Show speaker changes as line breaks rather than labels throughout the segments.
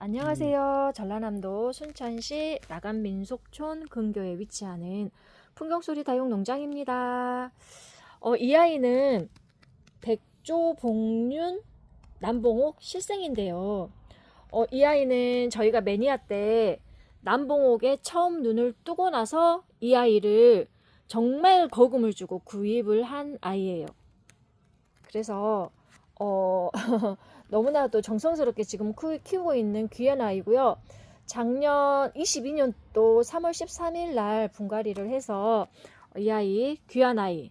안녕하세요. 전라남도 순천시 나간민속촌 근교에 위치하는 풍경소리 다육 농장입니다. 어, 이 아이는 백조 복륜 남봉옥 실생인데요. 어, 이 아이는 저희가 매니아 때 남봉옥에 처음 눈을 뜨고 나서 이 아이를 정말 거금을 주고 구입을 한 아이예요. 그래서 어, 너무나도 정성스럽게 지금 크- 키우고 있는 귀한 아이고요. 작년 22년도 3월 13일 날 분갈이를 해서 이 아이 귀한 아이.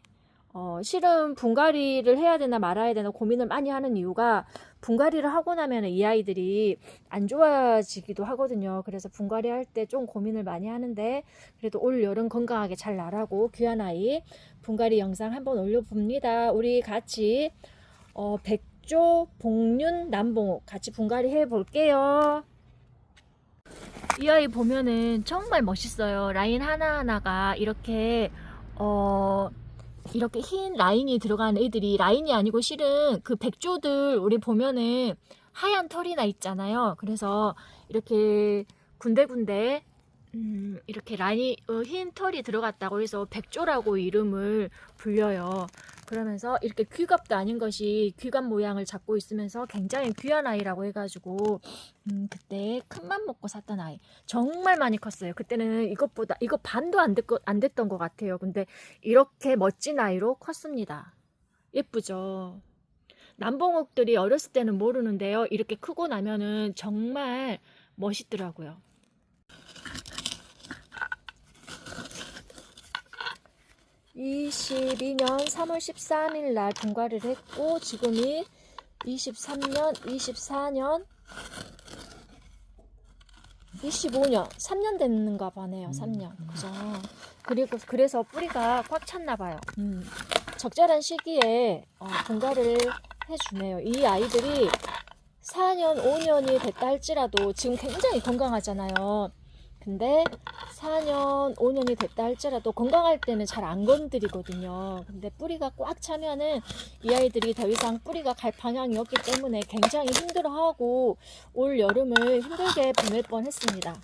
어, 실은 분갈이를 해야 되나 말아야 되나 고민을 많이 하는 이유가 분갈이를 하고 나면 이 아이들이 안 좋아지기도 하거든요. 그래서 분갈이 할 때 좀 고민을 많이 하는데 그래도 올 여름 건강하게 잘 나라고 귀한 아이 분갈이 영상 한번 올려봅니다. 우리 같이 어, 백조, 복륜, 남봉옥 같이 분갈이 해 볼게요. 이 아이 보면은 정말 멋있어요. 라인 하나하나가 이렇게 어 이렇게 흰 라인이 들어간 애들이 라인이 아니고 실은 그 백조들 우리 보면은 하얀 털이나 있잖아요. 그래서 이렇게 군데군데 음, 이렇게 라인이 어, 흰 털이 들어갔다고 해서 백조라고 이름을 불려요. 그러면서 이렇게 귀갑도 아닌 것이 귀갑 모양을 잡고 있으면서 굉장히 귀한 아이라고 해가지고 음, 그때 큰맘 먹고 샀던 아이 정말 많이 컸어요. 그때는 이것보다 이거 반도 안, 됐, 안 됐던 것 같아요. 근데 이렇게 멋진 아이로 컸습니다. 예쁘죠. 남봉옥들이 어렸을 때는 모르는데요. 이렇게 크고 나면은 정말 멋있더라고요. 22년 3월 13일 날 분갈이를 했고 지금이 23년, 24년, 25년, 3년 됐는가 봐네요. 3년. 그죠? 그리고 그래서 뿌리가 꽉 찼나 봐요. 음. 적절한 시기에 어, 분갈이를 해주네요. 이 아이들이 4년, 5년이 됐다 할지라도 지금 굉장히 건강하잖아요. 근데 4년, 5년이 됐다 할지라도 건강할 때는 잘 안 건드리거든요. 근데 뿌리가 꽉 차면은 이 아이들이 더 이상 뿌리가 갈 방향이 없기 때문에 굉장히 힘들어하고 올 여름을 힘들게 보낼 뻔 했습니다.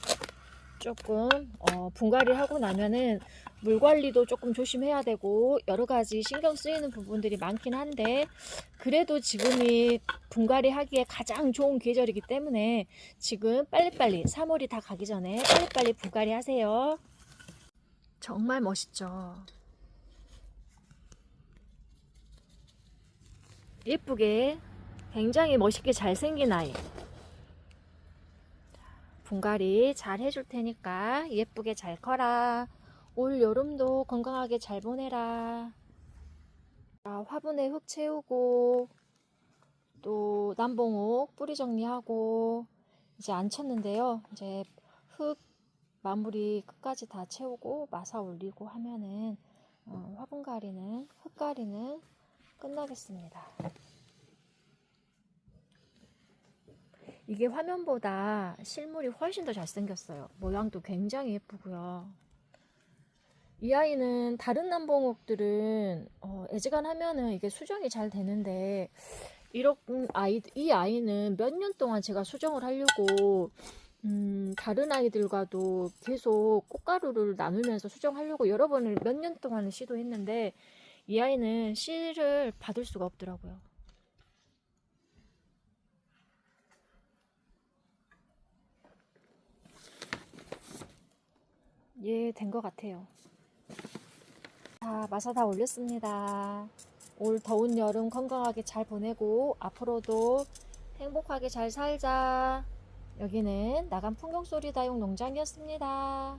조금 어, 분갈이 하고 나면은 물 관리도 조금 조심해야 되고 여러 가지 신경 쓰이는 부분들이 많긴 한데 그래도 지금이 분갈이 하기에 가장 좋은 계절이기 때문에 지금 빨리빨리 3월이 다 가기 전에 빨리빨리 분갈이 하세요. 정말 멋있죠. 예쁘게 굉장히 멋있게 잘생긴 아이. 분갈이 잘 해줄 테니까 예쁘게 잘 커라. 올 여름도 건강하게 잘 보내라. 자, 화분에 흙 채우고 또 남봉옥 뿌리 정리하고 이제 안 쳤는데요. 이제 흙 마무리 끝까지 다 채우고 마사 올리고 하면은 어, 화분갈이는 흙갈이는 끝나겠습니다. 이게 화면보다 실물이 훨씬 더 잘생겼어요. 모양도 굉장히 예쁘고요. 이 아이는 다른 남봉옥들은 어, 애지간하면은 이게 수정이 잘 되는데 이런 아이 이 아이는 몇 년 동안 제가 수정을 하려고 음, 다른 아이들과도 계속 꽃가루를 나누면서 수정하려고 여러 번을 몇 년 동안 시도했는데 이 아이는 씨를 받을 수가 없더라고요. 예, 된 것 같아요. 자, 마사 다 올렸습니다. 올 더운 여름 건강하게 잘 보내고 앞으로도 행복하게 잘 살자. 여기는 나간 풍경소리 다육 농장이었습니다.